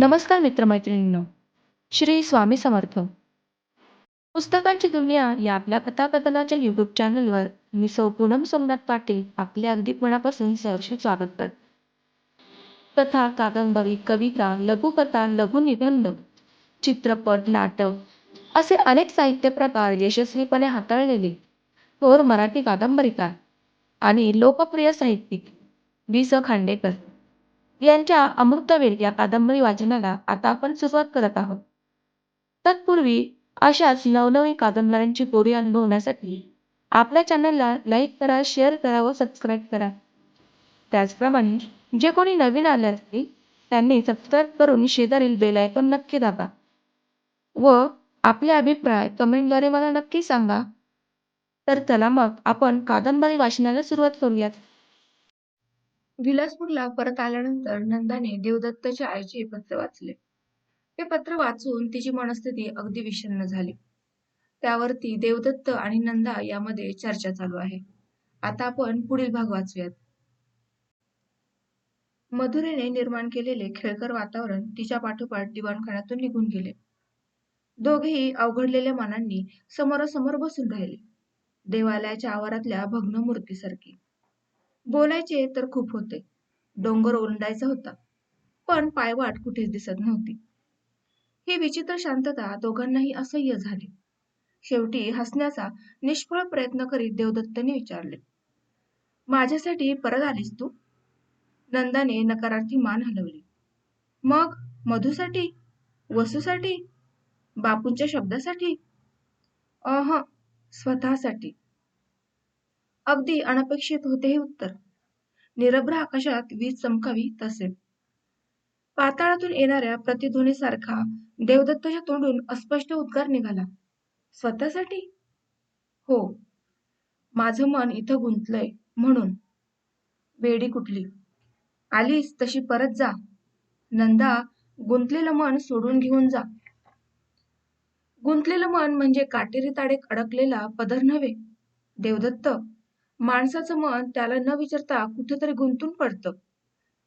नमस्कार मित्रमैत्रिणींनो श्री स्वामी समर्थ. पुस्तकांची दुनिया या आपल्या कथाकथनाच्या युट्यूब चॅनलवर मी सौ पूनम सोमनाथ पाटील आपले अगदी मनापासून सहर्ष स्वागत करत. कथा कादंबरी कविता लघुकथा लघुनिबंध चित्रपट नाटक असे अनेक साहित्य प्रकार यशस्वीपणे हाताळलेले थोर मराठी कादंबरीकार आणि लोकप्रिय साहित्यिक वि स खांडेकर. यांच्या अमृतवेल या कादंबरी वाचनाला आता आपण सुरुवात करत आहोत. तत्पूर्वी अशाच नवनवीन कादंबऱ्यांची गोडी अनुभवण्यासाठी आपल्या चॅनलला लाईक करा शेअर करा व सबस्क्राईब करा. त्याचप्रमाणे जे कोणी नवीन आले असतील त्यांनी सबस्क्राईब करून शेजारील बेल आयकॉन नक्की दाबा व आपले अभिप्राय कमेंटद्वारे मला नक्की सांगा. तर चला मग आपण कादंबरी वाचनाला सुरुवात करूयात. विलासपूरला परत आल्यानंतर नंदाने देवदत्तच्या आईचे पत्र वाचले. हे पत्र वाचून तिची मनस्थिती अगदी विषण्ण झाली. त्यावरती देवदत्त आणि नंदा यामध्ये चर्चा चालू आहे. आता आपण पुढील भाग वाचूयात. मधुरेने निर्माण केलेले खेळकर वातावरण तिच्या पाठोपाठ दिवाणखान्यातून निघून गेले. दोघेही अवघडलेल्या मनांनी समोरासमोर बसून राहिले. देवालयाच्या आवारातल्या भग्न मूर्तीसारखी बोलायचे तर खूप होते. डोंगर ओलांडायचा होता पण पायवाट कुठेच दिसत नव्हती. ही विचित्र शांतता दोघांनाही असह्य झाली. शेवटी हसण्याचा निष्फळ प्रयत्न करीत देवदत्तने विचारले माझ्यासाठी परत आलीस तू? नंदाने नकारार्थी मान हलवली मग मधूसाठी? वसूसाठी? बापूंच्या शब्दासाठी? अह स्वतःसाठी. अगदी अनपेक्षित होते हे उत्तर. निरभ्र आकाशात वीज चमकावी तसे. पाताळातून येणाऱ्या प्रतिध्वनीसारखा देवदत्तच्या तोंडून अस्पष्ट उद्गार निघाला. स्वतःसाठी? हो. माझं मन इथं गुंतलंय म्हणून. वेडी कुठली? आलीस तशी परत जा. नंदा गुंतलेलं मन सोडून घेऊन जा. गुंतलेलं मन म्हणजे काटेरी ताडे अडकलेला पदर नव्हे. देवदत्त माणसाचं मन त्याला न विचारता कुठेतरी गुंतून पडतं.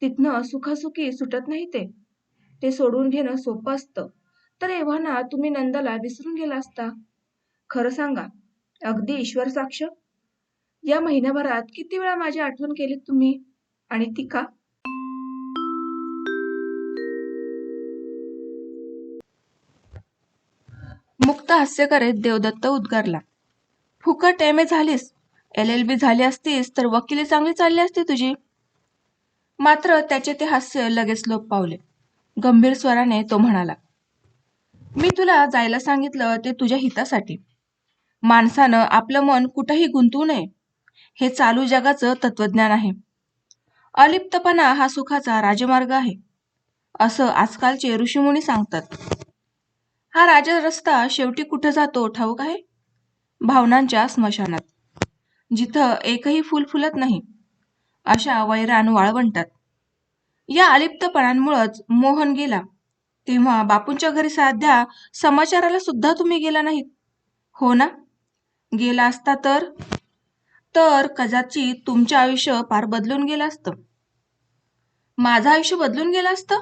तिथनं सुखासुखी सुटत नाही ते. ते सोडून घेणं सोपं असतं. तर एव्हाना तुम्ही नंदाला विसरून गेला असता? खरं सांगा अगदी ईश्वर साक्ष? या महिन्याभरात किती वेळा माझी आठवण केली तुम्ही? आणि ती का? मुक्त हास्य करीत देवदत्त उद्गारला. फुकट एम ए झालीस. एल एल बी झाली असतीस तर वकिली चांगली चालली असती तुझी. मात्र त्याचे ते हास्य लगेच लोप पावले. गंभीर स्वराने तो म्हणाला मी तुला जायला सांगितलं ते तुझ्या हितासाठी. माणसानं आपलं मन कुठंही गुंतवू नये. हे चालू जगाचं तत्वज्ञान आहे. अलिप्तपणा हा सुखाचा राजमार्ग आहे. असं आजकालचे ऋषीमुनी सांगतात. हा राजा रस्ता शेवटी कुठं जातो ठाऊक आहे? भावनांच्या स्मशानात. जिथं एकही फुल फुलत नाही अशा वैरान वाळवंटात. या अलिप्तपणांमुळंच मोहन गेला तेव्हा बापूंच्या घरी साध्या समाचाराला सुद्धा तुम्ही गेला नाहीत हो ना? गेला असता तर? तर कदाचित तुमचं आयुष्य पार बदलून गेलं असतं. माझं आयुष्य बदलून गेलं असतं?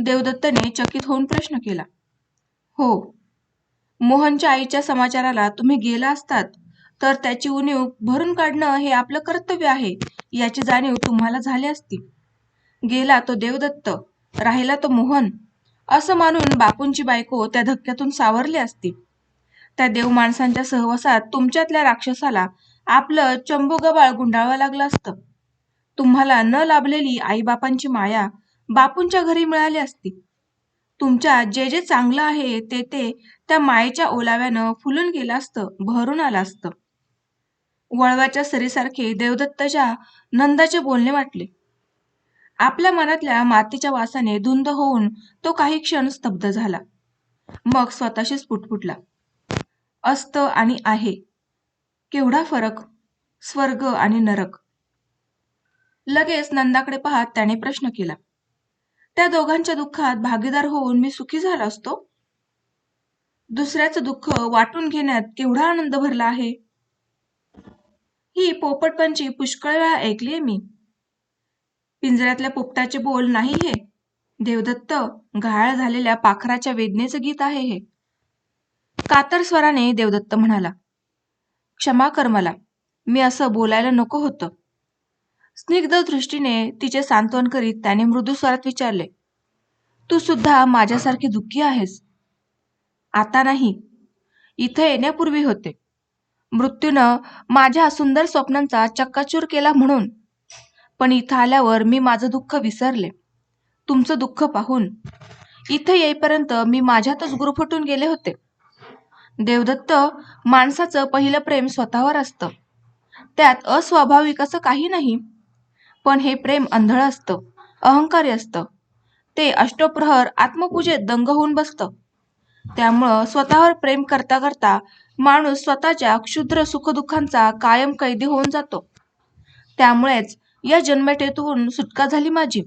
देवदत्तने चकित होऊन प्रश्न केला. हो. मोहनच्या आईच्या समाचाराला तुम्ही गेला असतात? तर त्याची उणीव भरून काढणं हे आपलं कर्तव्य आहे याची जाणीव तुम्हाला झाली असती. गेला तो देवदत्त राहिला तो मोहन असं मानून बापूंची बायको त्या धक्क्यातून सावरली असती. त्या देव माणसांच्या सहवासात तुमच्यातल्या राक्षसाला आपलं चंबुगबाळ गुंडाळवं लागलं असतं. तुम्हाला न लाभलेली आईबापांची माया बापूंच्या घरी मिळाली असती. तुमच्या जे जे चांगलं आहे ते ते त्या मायेच्या ओलाव्यानं फुलून गेलं असतं भरून आलं असतं. वळवाच्या सरीसारखे देवदत्तच्या नंदाचे बोलणे वाटले. आपल्या मनातल्या मातीच्या वासाने धुंद होऊन तो काही क्षण स्तब्ध झाला. मग स्वतःशीच पुटपुटला. अस्त आणि आहे. केवढा फरक? स्वर्ग आणि नरक. लगेच नंदाकडे पाहत त्याने प्रश्न केला. त्या दोघांच्या दुःखात भागीदार होऊन मी सुखी झाला असतो? दुसऱ्याचं दुःख वाटून घेण्यात केवढा आनंद भरला आहे? ही पोपटपंची पुष्कळ वेळा ऐकलीये मी. पिंजऱ्यातल्या पोपटाचे बोल नाही हे. देवदत्त घायाळ झालेल्या पाखराच्या वेदनेचं गीत आहे हे. कातर स्वराने देवदत्त म्हणाला क्षमा कर मला. मी असं बोलायला नको होतं. स्निग्ध दृष्टीने तिचे सांत्वन करीत त्याने मृदू स्वरात विचारले तू सुद्धा माझ्यासारखी दुःखी आहेस. आता नाही इथे येण्यापूर्वी होते. मृत्यूनं माझ्या सुंदर स्वप्नांचा चक्काचूर केला म्हणून. पण इथं आल्यावर मी माझं दुःख विसरले. तुमचं दुःख पाहून. इथं येईपर्यंत मी माझ्यातच गुरफटून गेले होते. देवदत्त माणसाचं पहिलं प्रेम स्वतःवर असतं. त्यात अस्वाभाविक असं काही नाही. पण हे प्रेम अंधळ असतं अहंकारी असतं. ते अष्टप्रहर आत्मपूजेत दंग होऊन बसतं. त्यामुळं स्वतःवर प्रेम करता करता माणूस स्वतःच्या क्षुद्र सुखदुःखांचा कायम कैदी होऊन जातो. त्यामुळेच या जन्मटेतून सुटका झाली माझी.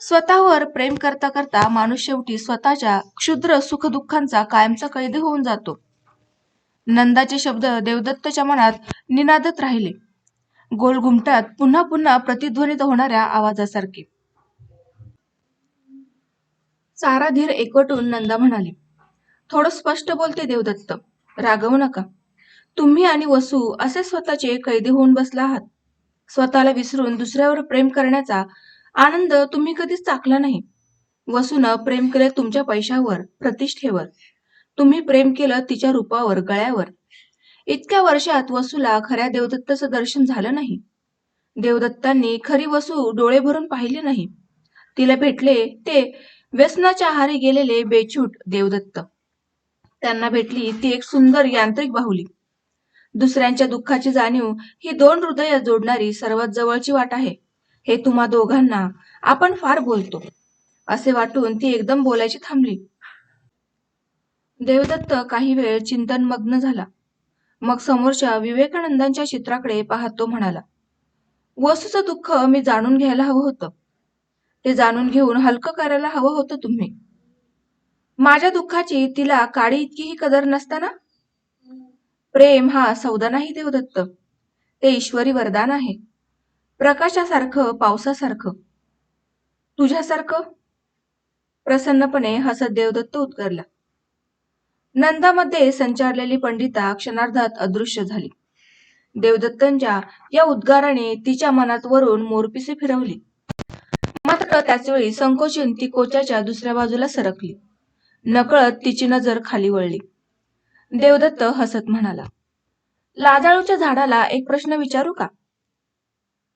स्वतःवर प्रेम करता करता माणूस शेवटी स्वतःच्या क्षुद्र सुखदुःखांचा कायमचा कैदी होऊन जातो. नंदाचे शब्द देवदत्तच्या मनात निनादत राहिले. गोलघुमटात पुन्हा पुन्हा प्रतिध्वनित होणाऱ्या आवाजासारखे. सारा धीर एकवटून नंदा म्हणाली थोडं स्पष्ट बोलते देवदत्त. रागवू नका. तुम्ही आणि वसू असे स्वतःचे कैदी होऊन बसला आहात. स्वतःला विसरून दुसऱ्यावर प्रेम करण्याचा आनंद तुम्ही कधीच चाकला नाही. वसूनं प्रेम केले तुमच्या पैशावर प्रतिष्ठेवर. तुम्ही प्रेम केलं तिच्या रूपावर गळ्यावर. इतक्या वर्षात वसूला खऱ्या देवदत्ताचं दर्शन झालं नाही. देवदत्तांनी खरी वसू डोळे भरून पाहिले नाही. तिला भेटले ते व्यसनाच्या आहारी गेलेले बेछूट देवदत्त. त्यांना भेटली ती एक सुंदर यांत्रिक बाहुली. दुसऱ्यांच्या दुःखाची जाणीव ही दोन हृदय जोडणारी सर्वात जवळची वाट आहे. हे तुम्हा दोघांना आपण फार बोलतो. असे वाटून ती एकदम बोलायची थांबली. देवदत्त काही वेळ चिंतन मग्न झाला. मग समोरच्या विवेकानंदांच्या चित्राकडे पाहत तो म्हणाला वसूचं दुःख मी जाणून घ्यायला हवं होतं. ते जाणून घेऊन हलकं करायला हवं होतं तुम्ही. माझ्या दुःखाची तिला काळी इतकीही कदर नसताना? प्रेम हा सौदा नाही देवदत्त. ते ईश्वरी वरदान आहे. प्रकाशासारखं पावसासारखं. तुझ्यासारखं? प्रसन्नपणे हसत देवदत्त उद्गारला नंदामध्ये संचारलेली पंडिता क्षणार्धात अदृश्य झाली. देवदत्तांच्या या उद्गाराने तिच्या मनात वरून मोरपिसे फिरवली. मात्र त्याच वेळी संकोचून ती कोचाच्या दुसऱ्या बाजूला सरकली. नकळत तिची नजर खाली वळली. देवदत्त हसत म्हणाला लाजाळूच्या झाडाला एक प्रश्न विचारू का?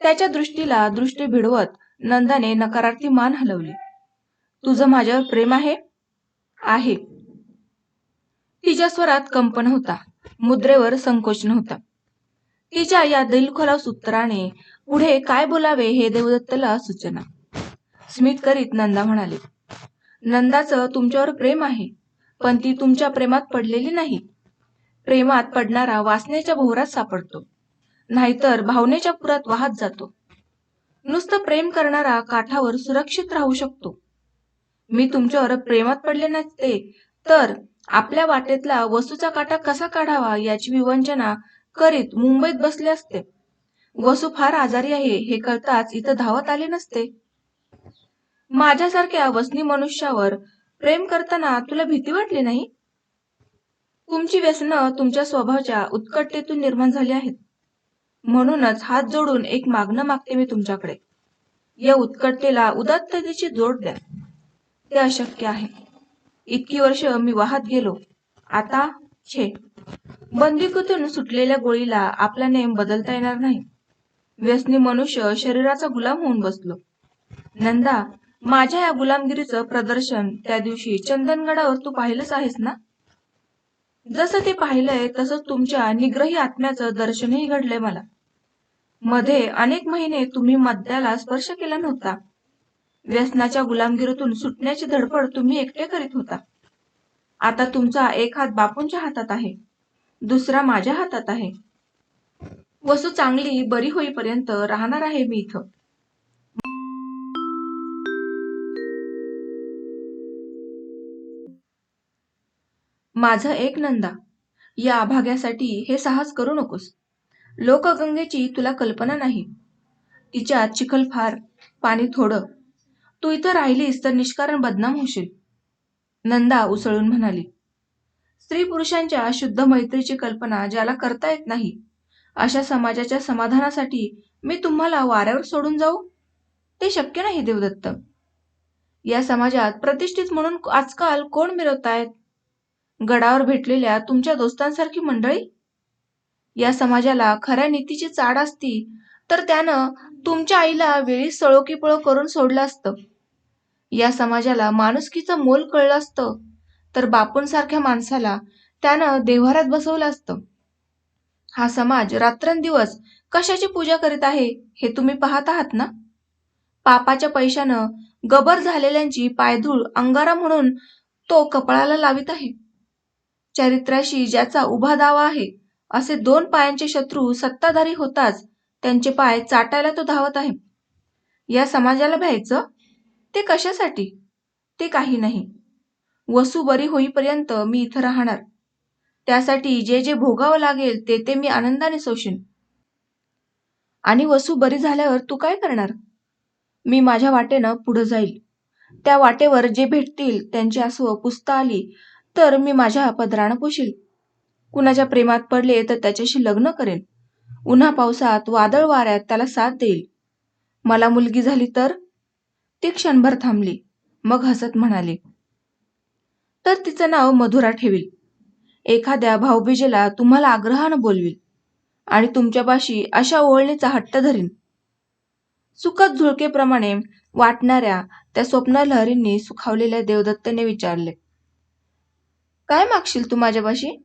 त्याच्या दृष्टीला दृष्टी भिडवत नंदाने नकारार्थी मान हलवली. तुझं माझ्यावर प्रेम आहे? आहे. तिच्या स्वरात कंपन होता मुद्रेवर संकोच नव्हता. तिच्या या दिलखोलास उत्तराने पुढे काय बोलावे हे देवदत्तला सूचना. स्मित करीत नंदा म्हणाली नंदाचं तुमच्यावर प्रेम आहे पण ती तुमच्या प्रेमात पडलेली नाही. प्रेमात पडणारा वासनेच्या भोवरात सापडतो नाहीतर भावनेच्या पुरात वाहत जातो. नुसतं प्रेम करणारा काठावर सुरक्षित राहू शकतो. मी तुमच्यावर प्रेमात पडले नसते तर आपल्या वाटेतला वसूचा काटा कसा काढावा याची विवंचना करीत मुंबईत बसले असते. वसू फार आजारी आहे हे कळताच इथं धावत आले नसते. माझ्यासारख्या वसनी मनुष्यावर प्रेम करताना तुला भीती वाटली नाही? तुमची व्यसनं तुमच्या स्वभावाच्या उत्कटतेतून निर्माण झाली आहेत. म्हणूनच हात जोडून एक मागणं मागते मी तुमच्याकडे. या उत्कटतेला उदात्ततेची जोड द्या. ते अशक्य आहे. इतकी वर्ष मी वाहत गेलो. आता छे. बंदुकीतून सुटलेल्या गोळीला आपला नेम बदलता येणार नाही. व्यसनी मनुष्य शरीराचा गुलाम होऊन बसलो. नंदा माझ्या या गुलामगिरीचं प्रदर्शन त्या दिवशी चंदनगडावर तू पाहिलंच आहेस ना? जसं ते पाहिलंय तसंच तुमच्या निग्रही आत्म्याचं दर्शनही घडलंय मला. मध्ये अनेक महिने तुम्ही मद्याला स्पर्श केला नव्हता. व्यसनाच्या गुलामगिरीतून सुटण्याची धडपड तुम्ही एकटे करीत होता. आता तुमचा एक हात बापूंच्या हातात आहे दुसरा माझ्या हातात आहे. वसू चांगली बरी होईपर्यंत राहणार आहे मी इथं. माझं एक नंदा. या अभाग्यासाठी हे साहस करू नकोस. लोकगंगेची तुला कल्पना नाही. तिच्यात चिखल फार पाणी थोडं. तू इथं राहिलीस तर निष्कारण बदनाम होशील. नंदा उसळून म्हणाली. स्त्री पुरुषांच्या शुद्ध मैत्रीची कल्पना ज्याला करता येत नाही अशा समाजाच्या समाधानासाठी मी तुम्हाला वाऱ्यावर सोडून जाऊ? ते शक्य नाही देवदत्त. या समाजात प्रतिष्ठित म्हणून आजकाल कोण मिरवतायत? गडावर भेटलेल्या तुमच्या दोस्तांसारखी मंडळी? या समाजाला खऱ्या नीतीची चाड असती तर त्यानं तुमच्या आईला वेळी सळोकीपळो करून सोडलं असतं. या समाजाला माणुसकीचं मोल कळलं असतं तर बापूंसारख्या माणसाला त्यानं देव्हाऱ्यात बसवलं असतं. हा समाज रात्रंदिवस कशाची पूजा करीत आहे हे तुम्ही पाहत आहात ना? पापाच्या पैशानं गबर झालेल्यांची पायधूळ अंगारा म्हणून तो कपाळाला लावित आहे. चरित्राशी ज्याचा उभा दावा आहे असे दोन पायांचे शत्रू सत्ताधारी होताच त्यांचे पाय चाटायला तो धावत आहे. या समाजाला भ्यायचं? ते कशासाठी? ते काही नाही. वसू बरी होईपर्यंत मी इथं राहणार. त्यासाठी जे जे भोगावं लागेल ते ते मी आनंदाने सोशीन. आणि वसू बरी झाल्यावर तू काय करणार? मी माझ्या वाटेनं पुढे जाईल. त्या वाटेवर जे भेटतील त्यांची आसवं पुसता आली तर मी माझ्या पदरानं पुशील. कुणाच्या प्रेमात पडले तर त्याच्याशी लग्न करेन. उन्हा पावसात वादळ वाऱ्यात त्याला साथ देईल. मला मुलगी झाली तर? ती क्षणभर थांबली मग हसत म्हणाली. तर तिचं नाव मधुरा ठेवील. एखाद्या भाऊबीजेला तुम्हाला आग्रहानं बोलवील आणि तुमच्यापाशी अशा ओळणीचा हट्ट धरीन. सुखद झुळकेप्रमाणे वाटणाऱ्या त्या स्वप्नलहरींनी सुखावलेल्या देवदत्तने विचारले. काय मागशील तू माझ्यापाशी?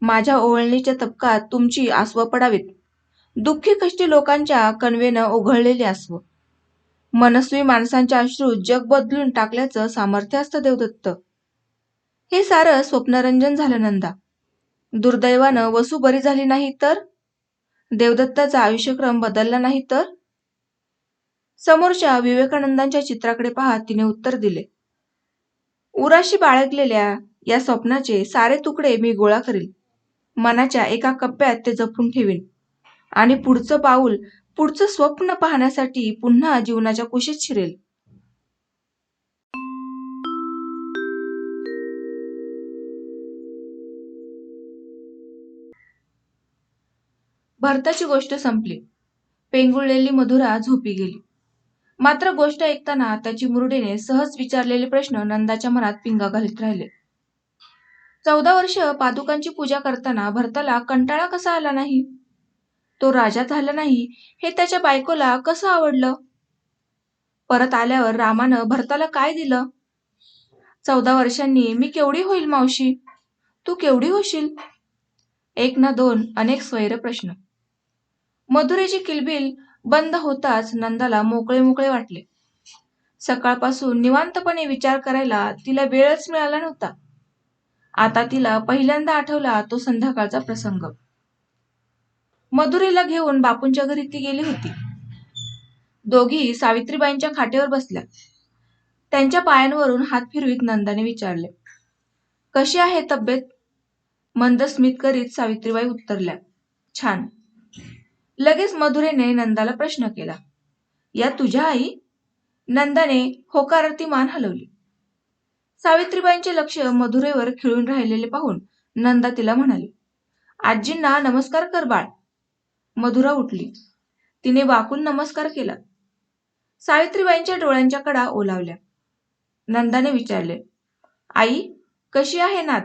माझ्या ओळणीच्या तपकात तुमची आसवं पडावीत. दुःखी कष्टी लोकांच्या कणवेनं ओघळलेली आसवं मनस्वी माणसांच्या अश्रूत जग बदलून टाकल्याचं सामर्थ्य असतं देवदत्त. हे सारं स्वप्नरंजन झालं नंदा. दुर्दैवानं वसू बरी झाली नाही तर? देवदत्ताचा आयुष्यक्रम बदलला नाही तर? समोरच्या विवेकानंदांच्या चित्राकडे पाहत तिने उत्तर दिले. उराशी बाळगलेल्या या स्वप्नाचे सारे तुकडे मी गोळा करील. मनाच्या एका कप्प्यात ते जपून ठेवीन. आणि पुढचं पाऊल पुढचं स्वप्न पाहण्यासाठी पुन्हा जीवनाच्या कुशीत शिरेल. भरताची गोष्ट संपली. पेंगुळलेली मधुरा झोपी गेली. मात्र गोष्ट ऐकताना त्याची मुरडीने सहज विचारलेले प्रश्न नंदाच्या मनात पिंगा घालीत राहिले. चौदा वर्ष पादुकांची पूजा करताना भरताला कंटाळा कसा आला नाही? तो राजा झाला नाही हे त्याच्या बायकोला कसं आवडलं? परत आल्यावर रामानं भरताला काय दिलं? चौदा वर्षांनी मी केवढी होईल मावशी? तू केवढी होशील? एक ना दोन अनेक स्वैर प्रश्न. मधुरेची किलबिल बंद होताच नंदाला मोकळे मोकळे वाटले. सकाळपासून निवांतपणे विचार करायला तिला वेळच मिळाला नव्हता. आता तिला पहिल्यांदा आठवला तो संध्याकाळचा प्रसंग. मधुरीला घेऊन बापूंच्या घरी ती गेली होती. दोघी सावित्रीबाईंच्या खाटेवर बसल्या. त्यांच्या पायांवरून हात फिरवीत नंदाने विचारले कशी आहे तब्येत? मंद स्मित करीत सावित्रीबाई उत्तरल्या छान. लगेच मधुरेने नंदाला प्रश्न केला या तुझ्या आई? नंदाने होकारार्थी मान हलवली. सावित्रीबाईंचे लक्ष मधुरेवर खिळून राहिलेले पाहून नंदा तिला म्हणाली आजींना नमस्कार कर बाळ. मधुरा उठली. तिने वाकून नमस्कार केला. सावित्रीबाईंच्या डोळ्यांच्या कडा ओलावल्या. नंदाने विचारले आई कशी आहे नात?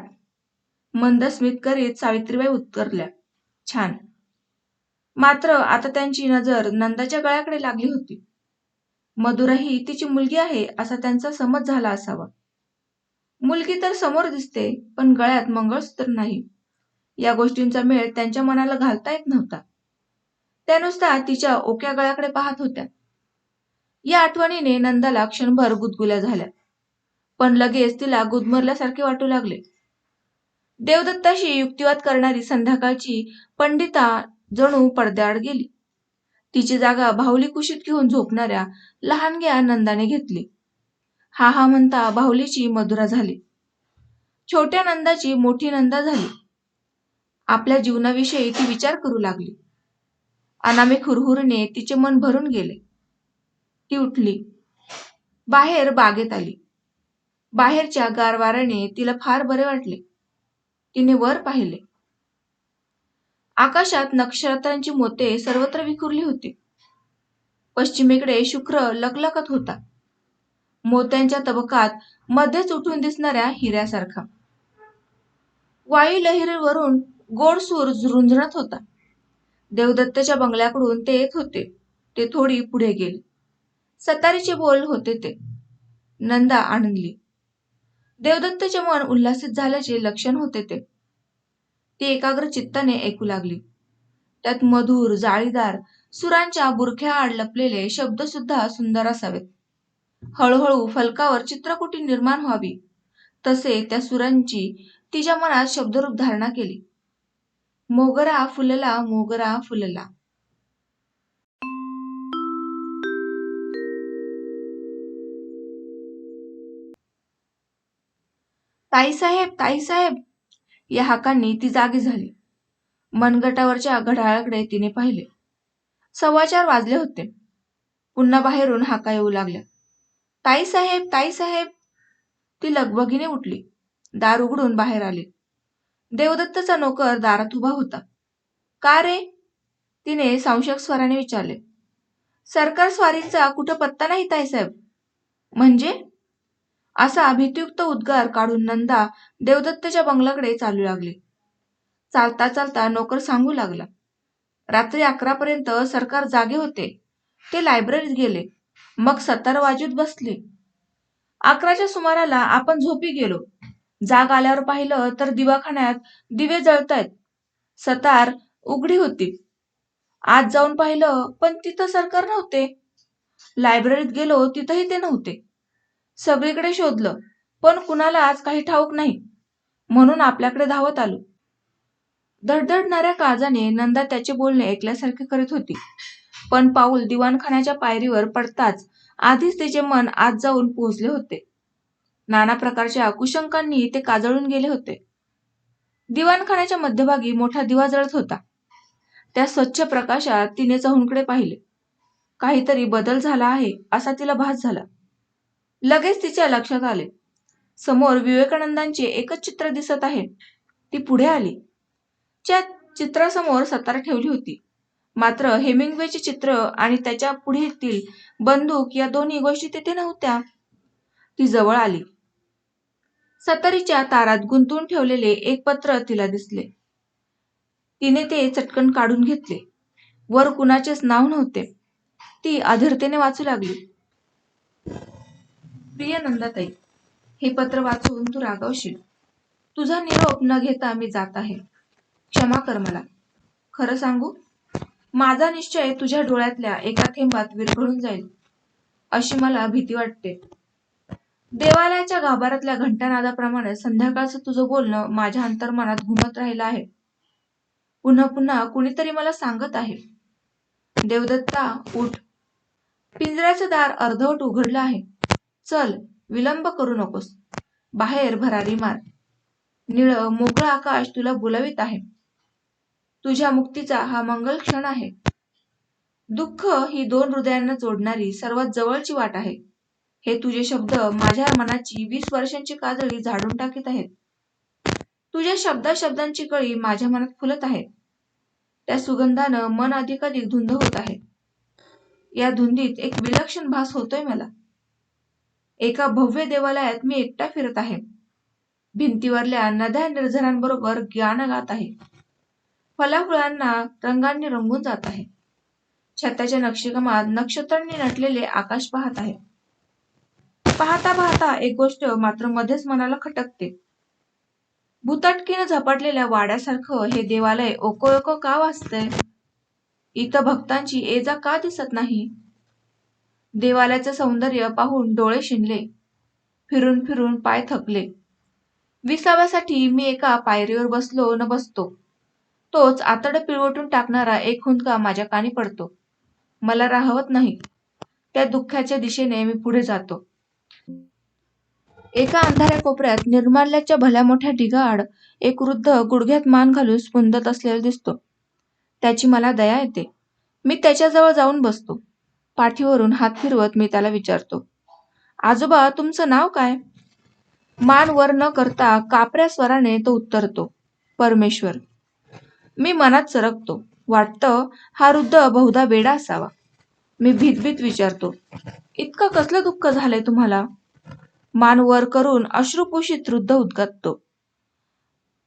मंद स्मित करीत सावित्रीबाई उत्तरल्या छान. मात्र आता त्यांची नजर नंदाच्या गळ्याकडे लागली होती. मधुरा ही तिची मुलगी आहे असा त्यांचा समज झाला असावा. मुलगी तर समोर दिसते पण गळ्यात मंगळसूत्र नाही. या गोष्टींचा मेळ त्यांच्या मनाला घालता येत नव्हता. त्या नुसता तिच्या ओक्या गळ्याकडे पाहत होत्या. या आठवणीने नंदाला क्षणभर गुदगुल्या झाल्या. पण लगेच तिला गुदमरल्यासारखे वाटू लागले. देवदत्ताशी युक्तिवाद करणारी संध्याकाळची पंडिता जणू पडद्याआड गेली. तिची जागा बाहुली कुशीत घेऊन झोपणाऱ्या लहानग्या नंदाने घेतली. हा हा म्हणता बाहुलीची मधुरा झाली. छोट्या नंदाची मोठी नंदा झाली. आपल्या जीवनाविषयी ती विचार करू लागली. अनामिक हुरहुरने तिचे मन भरून गेले. ती उठली. बाहेर बागेत आली. बाहेरच्या गारवाऱ्याने तिला फार बरे वाटले. तिने वर पाहिले. आकाशात नक्षत्रांची मोते सर्वत्र विखुरली होती. पश्चिमेकडे शुक्र लकलकत होता. मोत्यांच्या तबकात मध्येच उठून दिसणाऱ्या हिऱ्यासारखा. वायू लहरीवरून गोड सूर रुंजणत होता. देवदत्तच्या बंगल्याकडून ते येत होते. ते थोडी पुढे गेले. सतारीचे बोल होते ते. नंदा आनंदली देवदत्तचे मन उल्हासित झाल्याचे लक्षण होते ते. ती एकाग्र चित्ताने ऐकू लागली. त्यात मधुर जाळीदार सुरांच्या बुरख्या आड लपलेले शब्द सुद्धा सुंदर असावेत. हळूहळू फलकावर चित्रकुटी निर्माण व्हावी. तसे त्या सुरांची तिच्या मनात शब्दरूप धारणा केली. मोगरा फुलला मोगरा फुलला. ताईसाहेब ताईसाहेब! या हाकांनी ती जागी झाली. मनगटावरच्या घड्याळाकडे तिने पाहिले. सव्वाचार वाजले होते. पुन्हा बाहेरून हाका येऊ लागल्या. ताईसाहेब ताईसाहेब. ती लगबगीने उठली. दार उघडून बाहेर आली. देवदत्तचा नोकर दारात उभा होता. का रे? तिने संशयक स्वराने विचारले. सरकार स्वारीचा कुठं पत्ता नाही ताईसाहेब? म्हणजे? असा भीतियुक्त उद्गार काढून नंदा देवदत्तच्या बंगल्याकडे चालू लागले. चालता चालता नोकर सांगू लागला. रात्री अकरापर्यंत सरकार जागे होते. ते लायब्ररीत गेले. मग सतार वाजूत बसले. अकराच्या सुमाराला आपण झोपी गेलो. जाग आल्यावर पाहिलं तर दिवाखान्यात दिवे जळतायत. सतार उघडी होती. आत जाऊन पाहिलं पण तिथं सरकार नव्हते. लायब्ररीत गेलो तिथंही ते नव्हते. सगळीकडे शोधलं पण कुणाला आज काही ठाऊक नाही. म्हणून आपल्याकडे धावत आलो. धडधडणाऱ्या काळजाने नंदा त्याचे बोलणे ऐकल्यासारखे करीत होती. पण पाऊल दिवाणखान्याच्या पायरीवर पडताच आधीच तिचे मन आत जाऊन पोहोचले होते. नाना प्रकारच्या कुशंकांनी ते काजळून गेले होते. दिवाणखान्याच्या मध्यभागी मोठा दिवा जळत होता. त्या स्वच्छ प्रकाशात तिने चहूनकडे पाहिले. काहीतरी बदल झाला आहे असा तिला भास झाला. लगेच तिच्या लक्षात आले. समोर विवेकानंदांचे एकच चित्र दिसत आहे. ती पुढे आली. त्या चित्रासमोर सतार ठेवली होती. मात्र हेमिंग्वेचे चित्र आणि त्याच्या पुढील बंदूक या दोन्ही गोष्टी तेथे नव्हत्या. ती जवळ आली. सतारीच्या तारात गुंतून ठेवलेले एक पत्र तिला दिसले. तिने ते चटकन काढून घेतले. वर कुणाचेच नाव नव्हते. ती अधीरतेने वाचू लागली. प्रिय नंदाताई हे पत्र वाचून तू रागावशील. तुझा निरोप न घेता मी जात आहे. क्षमा कर मला. खरं सांगू? माझा निश्चय तुझ्या डोळ्यातल्या एका थेंबात विरघळून जाईल अशी मला भीती वाटते. देवालयाच्या गाभारातल्या घंटानादाप्रमाणे संध्याकाळचं तुझं बोलणं माझ्या अंतर्मनात घुमत राहिलं आहे. पुन्हा पुन्हा कुणीतरी मला सांगत आहे. देवदत्ता उठ. पिंजऱ्याचं दार अर्धवट उघडलं आहे. चल विलंब करू नकोस. बाहेर भरारी मार. निळ मोकळं आकाश तुला बोलावित आहे. तुझ्या मुक्तीचा हा मंगल क्षण आहे. दुःख ही दोन हृदयांना जोडणारी सर्वात जवळची वाट आहे. हे तुझे शब्द माझ्या मनाची वीस वर्षांची काजळी झाडून टाकीत आहेत. तुझ्या शब्दा शब्दांची कळी माझ्या मनात फुलत आहे. त्या सुगंधानं मन अधिकाधिक धुंद होत आहे. या धुंदीत एक विलक्षण भास होतोय मला. एका भव्य देवालयात मी एकटा फिरत आहे. भिंतीवरल्या नद्या निर्झरांबरोबर ज्ञान गात आहे. फलाफुळांना रंगांनी रंगून जात आहे. छताच्या नक्षीकामात नक्षत्रांनी नटलेले आकाश पाहत आहे. पाहता पाहता एक गोष्ट मात्र मध्येच मनाला खटकते. भूताटकीनं झपाटलेल्या वाड्यासारखं हे देवालय ओको का वाचतंय इथं भक्तांची ये जा का दिसत नाही? देवालयाचं सौंदर्य पाहून डोळे शिनले फिरून फिरून पाय थकले. विसाव्यासाठी मी एका पायरीवर बसलो न बसतो. तोच आतड पिळवटून टाकणारा एक हुंदका माझ्या कानी पडतो. मला राहवत नाही. त्या दुःखाच्या दिशेने मी पुढे जातो. एका अंधाऱ्या कोपऱ्यात निर्माल्याच्या भल्या मोठ्या ढिगाआड एक वृद्ध गुडघ्यात मान घालून स्पुंदत असलेला दिसतो. त्याची मला दया येते. मी त्याच्याजवळ जाऊन बसतो. पाठीवरून हात फिरवत मी त्याला विचारतो. आजोबा तुमचं नाव काय? मान वर न करता कापऱ्या स्वराने तो उत्तरतो. परमेश्वर. मी मनात सरकतो. वाटतं हा वृद्ध बहुधा वेडा असावा. मी भीतभीत विचारतो इतकं कसलं दुःख झालंय तुम्हाला? मान वर करून अश्रुपोषित वृद्ध उद्गाततो.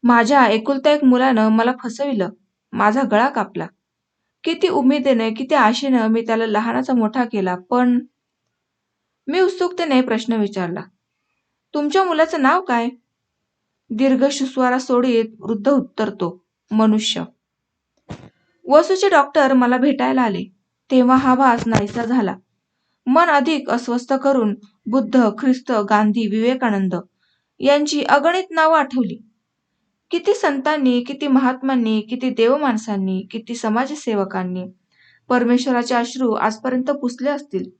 माझ्या एकुलत्या एक मुलानं मला फसविलं. माझा गळा कापला. किती उमेदीने किती आशेनं मी त्याला लहानाचा मोठा केला पण मी उत्सुकतेने प्रश्न विचारला तुमच्या मुलाचं नाव काय? दीर्घ सुस्वारा सोडीत वृद्ध उत्तरतो मनुष्य. वसूचे डॉक्टर मला भेटायला आले. तेव्हा हा वास नाहीसा झाला. मन अधिक अस्वस्थ करून बुद्ध ख्रिस्त गांधी विवेकानंद यांची अगणित नावं आठवली. किती संतांनी किती महात्मांनी किती देवमाणसांनी किती समाजसेवकांनी परमेश्वराचे अश्रू आजपर्यंत पुसले असतील.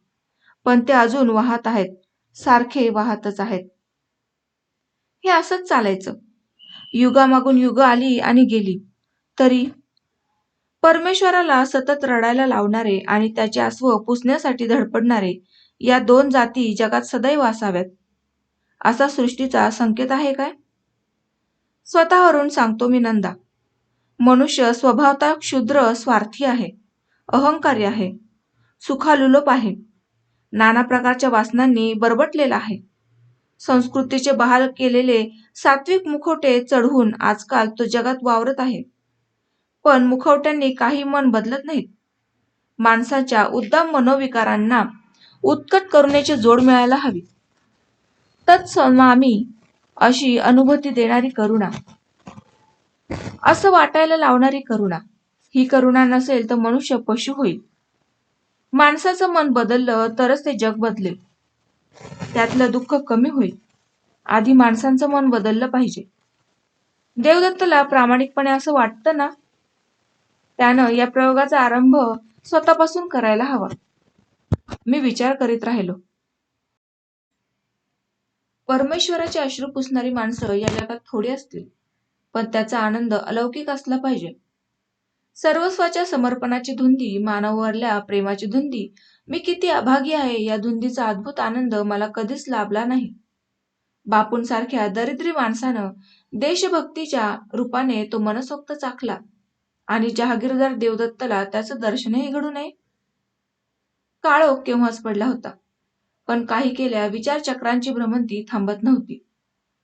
पण ते अजून वाहत आहेत सारखे वाहतच आहेत. हे असंच चालायचं. युगामागून युग आली आणि गेली. तरी परमेश्वराला सतत रडायला लावणारे आणि त्याचे अस्व पुसण्यासाठी धडपडणारे या दोन जाती जगात सदैव असाव्यात. असा सृष्टीचा संकेत आहे काय? स्वतःवरून सांगतो मी नंदा. मनुष्य स्वभावता क्षुद्र स्वार्थी आहे अहंकारी आहे सुखालुलोप आहे नाना प्रकारच्या वासनांनी बरबटलेला आहे. संस्कृतीचे बहाल केलेले सात्विक मुखवटे चढवून आजकाल तो जगात वावरत आहे. पण मुखवट्यांनी काही मन बदलत नाहीत. माणसाच्या उद्दाम मनोविकारांना उत्कट करुणेची जोड मिळायला हवी. तत्समामी अशी अनुभूती देणारी करुणा. असं वाटायला लावणारी करुणा. ही करुणा नसेल तर मनुष्य पशु होईल. माणसाचं मन बदललं तरच ते जग बदलेल. त्यातलं दुःख कमी होईल. आधी माणसांचं मन बदललं पाहिजे. देवदत्तला प्रामाणिकपणे असं वाटतं ना? त्यानं या प्रयोगाचा आरंभ स्वतःपासून करायला हवा. मी विचार करीत राहिलो. परमेश्वराचे अश्रू पुसणारी माणसं या जगात थोडी असतील पण त्याचा आनंद अलौकिक असला पाहिजे. सर्वस्वाच्या समर्पणाची धुंदी मानवावरल्या प्रेमाची धुंदी. मी किती अभागी आहे या धुंदीचा अद्भुत आनंद मला कधीच लाभला नाही. बापूंसारख्या दरिद्री माणसानं देशभक्तीच्या रूपाने तो मनसोक्त चाखला. आणि जहागीरदार देवदत्तला त्याचं दर्शनही घडू नये. काळोख केव्हाच पडला होता. पण काही केल्या विचारचक्रांची भ्रमंती थांबत नव्हती.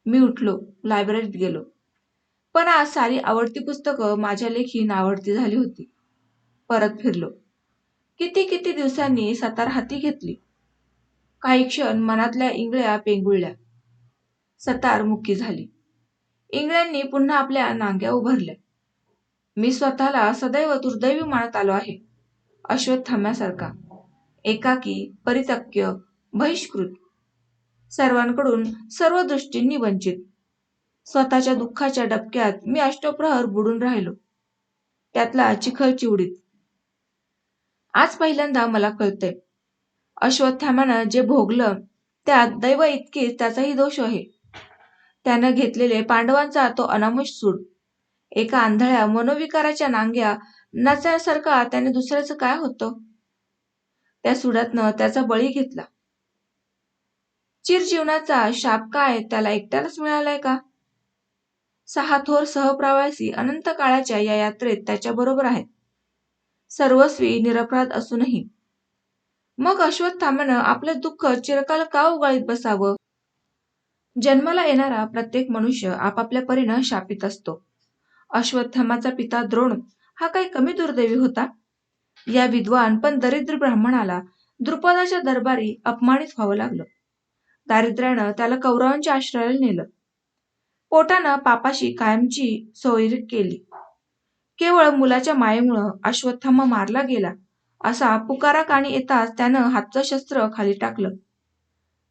मी उठलो लायब्ररीत गेलो. पण आज सारी आवडती पुस्तकं माझ्या लेखी नावडती झाली होती. परत फिरलो. किती किती दिवसांनी सतार हाती घेतली. काही क्षण मनातल्या इंगळ्या पेंगुळल्या. सतार मुक्की झाली. इंगळ्यांनी पुन्हा आपल्या नांग्या उभारल्या. मी स्वतःला सदैव दुर्दैवी मानत आलो आहे. अश्वत्थाम्यासारखा एकाकी परितक्य बहिष्कृत. सर्वांकडून सर्व दृष्टींनी वंचित. स्वतःच्या दुःखाच्या डबक्यात मी अष्टप्रहर बुडून राहिलो. त्यातला चिखल चिवडीत. आज पहिल्यांदा मला कळतंय. अश्वत्थामानं जे भोगलं त्यात दैव इतकीच त्याचाही दोष आहे. त्यानं घेतलेले पांडवांचा तो अनामुष सूड. एका आंधळ्या मनोविकाराच्या नांग्या नाचण्यासारखा त्याने दुसऱ्याचं काय होतं? त्या सुडातनं त्याचा बळी घेतला. चिरजीवनाचा शाप काय त्याला एकट्यालाच मिळालाय का? सहा थोर सहप्रवासी अनंत काळाच्या या यात्रेत त्याच्या बरोबर आहेत. सर्वस्वी निरपराध असूनही. मग अश्वत्थामानं आपलं दुःख चिरकाल का उगाळीत बसावं? जन्माला येणारा प्रत्येक मनुष्य आपापल्या परीनं शापित असतो. अश्वत्थामाचा पिता द्रोण हा काही कमी दुर्दैवी होता. या विद्वान पण दरिद्र ब्राह्मणाला द्रुपदाच्या दरबारी अपमानित व्हावं लागलं. दारिद्र्यानं त्याला कौरवांच्या आश्रयाला नेलं. पोटानं पापाशी कायमची सोयरी केली. केवळ मुलाच्या मायेमुळं अश्वत्थामा मारला गेला असा पुकारा कानी येताच त्यानं हातचं शस्त्र खाली टाकलं.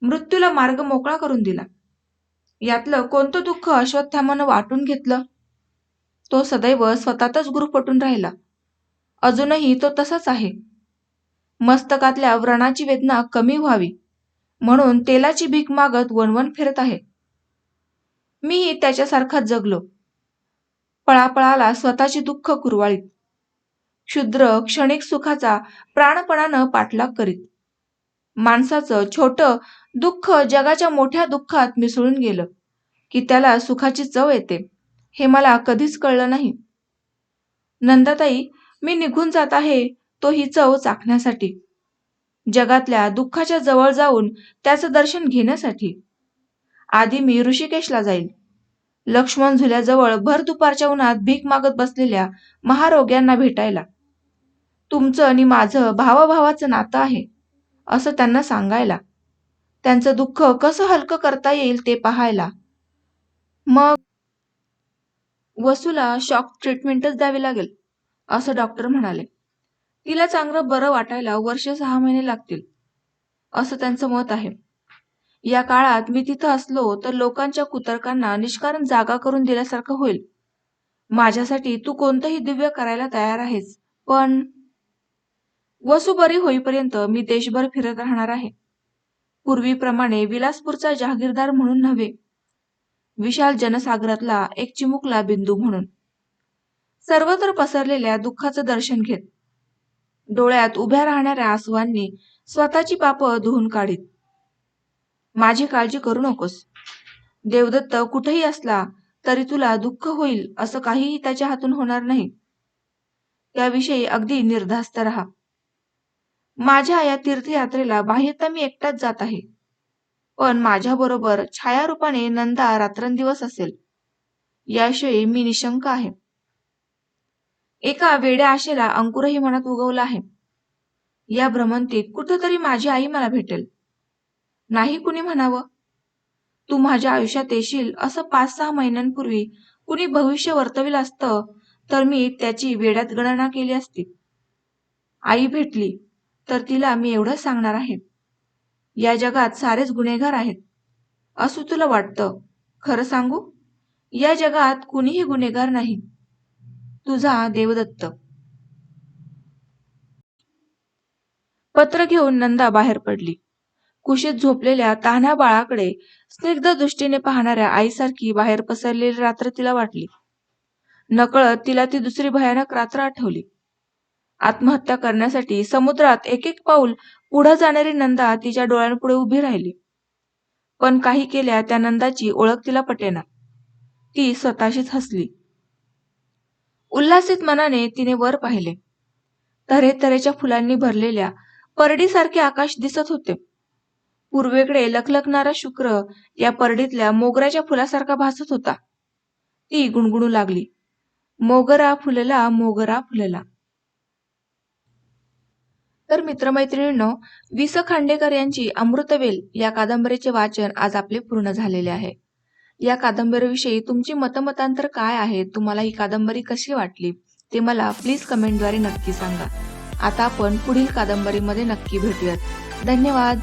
मृत्यूला मार्ग मोकळा करून दिला. यातलं कोणतं दुःख अश्वत्थामानं वाटून घेतलं? तो सदैव स्वतःतच गुरुपटून राहिला. अजूनही तो तसाच आहे. मस्तकातल्या व्रणाची वेदना कमी व्हावी म्हणून तेलाची भीक मागत वणवण फिरत आहे. मीही त्याच्यासारखाच जगलो. पळापळाला स्वतःची दुःख कुरवाळीत. क्षुद्र क्षणिक सुखाचा प्राणपणानं पाठलाग करीत. माणसाचं छोटं दुःख जगाच्या मोठ्या दुःखात मिसळून गेलं की त्याला सुखाची चव येते हे मला कधीच कळलं नाही. नंदाताई मी निघून जात आहे तो ही चव चाखण्यासाठी. जगातल्या दुःखाच्या जवळ जाऊन त्याचं दर्शन घेण्यासाठी. आधी मी ऋषिकेशला जाईल लक्ष्मण झुल्याजवळ भर दुपारच्या उन्हात भीक मागत बसलेल्या महारोग्यांना भेटायला. तुमचं आणि माझं भावाभावाचं नातं आहे असं त्यांना सांगायला. त्यांचं दुःख कसं हलकं करता येईल ते पाहायला. मग वसूला शॉक ट्रीटमेंटच द्यावी लागेल असं डॉक्टर म्हणाले. तिला चांगलं बरं वाटायला वर्ष सहा महिने लागतील असं त्यांचं मत आहे. या काळात मी तिथं असलो तर लोकांच्या कुतर्कांना निष्कारण जागा करून दिल्यासारखं होईल. माझ्यासाठी तू कोणतंही दिव्य करायला तयार आहेस पण वसू बरी होईपर्यंत मी देशभर फिरत राहणार आहे. पूर्वीप्रमाणे विलासपूरचा जहागीरदार म्हणून नव्हे विशाल जनसागरातला एक चिमुकला बिंदू म्हणून. सर्वत्र पसरलेल्या दुःखाचं दर्शन घेत डोळ्यात उभ्या राहणाऱ्या आसवांनी स्वतःची पापं धुवून काढीत. माझी काळजी करू नकोस. देवदत्त कुठेही असला तरी तुला दुःख होईल असं काहीही त्याच्या हातून होणार नाही. त्याविषयी अगदी निर्धास्त राहा. माझ्या या तीर्थयात्रेला बाह्यता मी एकटाच जात आहे. पण माझ्याबरोबर छायारूपाने नंदा रात्रंदिवस असेल. याविषयी मी निशंक आहे. एका वेड्या आशेला अंकुरही मनात उगवला आहे. या भ्रमंतीत कुठंतरी माझी आई मला भेटेल. नाही कुणी म्हणावं? तू माझ्या आयुष्यात येशील असं पाच सहा महिन्यांपूर्वी कुणी भविष्य वर्तविलं असतं तर मी त्याची वेड्यात गणना केली असती. आई भेटली तर तिला मी एवढं सांगणार आहे. या जगात सारेच गुन्हेगार आहेत. असं तुला वाटतं खरं सांगू? या जगात कुणीही गुन्हेगार नाही. तुझा देवदत्त. पत्र घेऊन नंदा बाहेर पडली. कुशीत झोपलेल्या तान्हा बाळाकडे स्निग्ध दृष्टीने पाहणाऱ्या आईसारखी बाहेर पसरलेली रात्र तिला वाटली. नकळत तिला ती दुसरी भयानक रात्र आठवली. आत्महत्या करण्यासाठी समुद्रात एक एक पाऊल पुढे जाणारी नंदा तिच्या डोळ्यांपुढे उभी राहिली. पण काही केल्या त्या नंदाची ओळख तिला पटेना. ती स्वतःशीच हसली. उल्हासित मनाने तिने वर पाहिले. तऱ्हेतऱ्हेच्या फुलांनी भरलेल्या परडीसारखे आकाश दिसत होते. पूर्वेकडे लखलखणारा शुक्र या परडीतल्या मोगऱ्याच्या फुलासारखा भासत होता. ती गुणगुणू लागली. मोगरा फुलला मोगरा फुलला. तर मित्रमैत्रिणींनो वि स खांडेकर यांची अमृतवेल या कादंबरीचे वाचन आज आपले पूर्ण झालेले आहे. या कादंबरीविषयी तुमची मतमतांतर काय आहे तुम्हाला ही कादंबरी कशी वाटली ते मला प्लीज कमेंटद्वारे नक्की सांगा. आता आपण पुढील कादंबरीमध्ये नक्की भेटूयात. धन्यवाद!